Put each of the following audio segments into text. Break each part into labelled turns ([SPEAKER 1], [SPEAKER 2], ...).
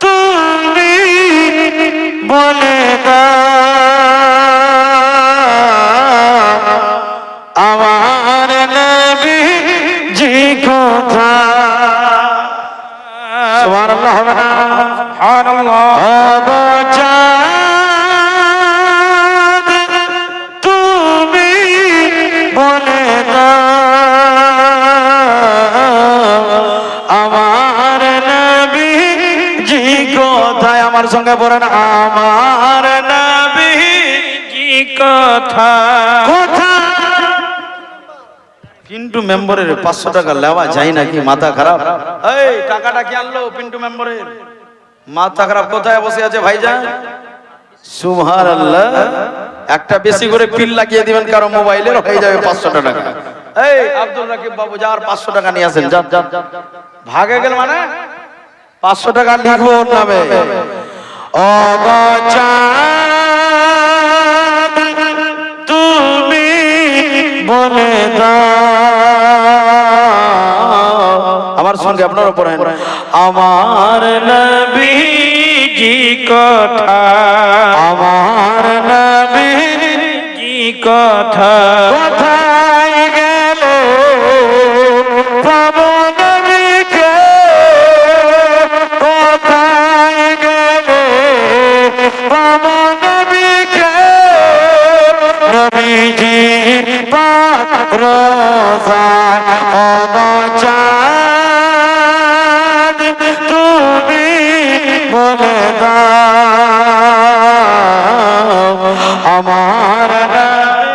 [SPEAKER 1] তুমি বলে আমার নবী জি কোথা সুবহানাল্লাহ
[SPEAKER 2] সুবহানাল্লাহ।
[SPEAKER 1] আমার সঙ্গে বলেন আমার নবী
[SPEAKER 2] কথা।
[SPEAKER 1] পিন্টু মেম্বারের পাঁচশো টাকা নেওয়া যায় নাকি? মাথা খারাপ? এই টাকাটা কি আনলো পিন্টু মেম্বারের? মাথা খারাপ কোথায় বসে আছে ভাইজান? সুভার আল্লাহ একটা বেশি করে পিল লাগিয়ে দিবেন কারও মোবাইলের হয়ে যাবে পাঁচশো টাকা। এই আব্দুল রাকিব বাবু যা আর পাঁচশো টাকা নিয়ে আসেন যান যান ভাগে গেল মানে? পাঁচশো টাকা লিখব নামে। অগচাঁদ তুমি বলে আমার সঙ্গে আপনার উপর আমার নবী
[SPEAKER 2] জি কথা।
[SPEAKER 1] আমার নবী
[SPEAKER 2] কথা।
[SPEAKER 1] কথা। পাবো নবীকে নবীজি পাক বলে দাও আমার নবী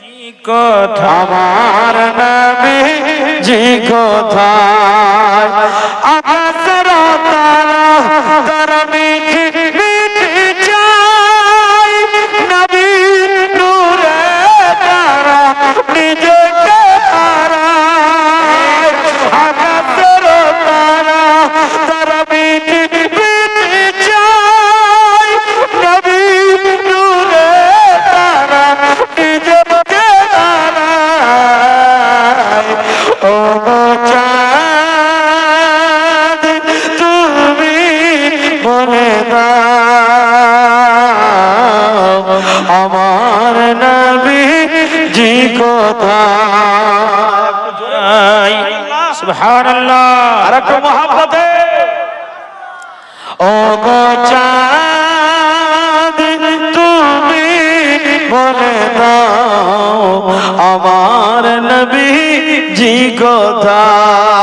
[SPEAKER 2] জি কথা?
[SPEAKER 1] আমার নবী জি
[SPEAKER 2] সুবহানাল্লাহ।
[SPEAKER 1] আর একটু মহাব্বতে। ও গো চাঁদ তুমি বলে দাও আমার নবী জি কোথায়?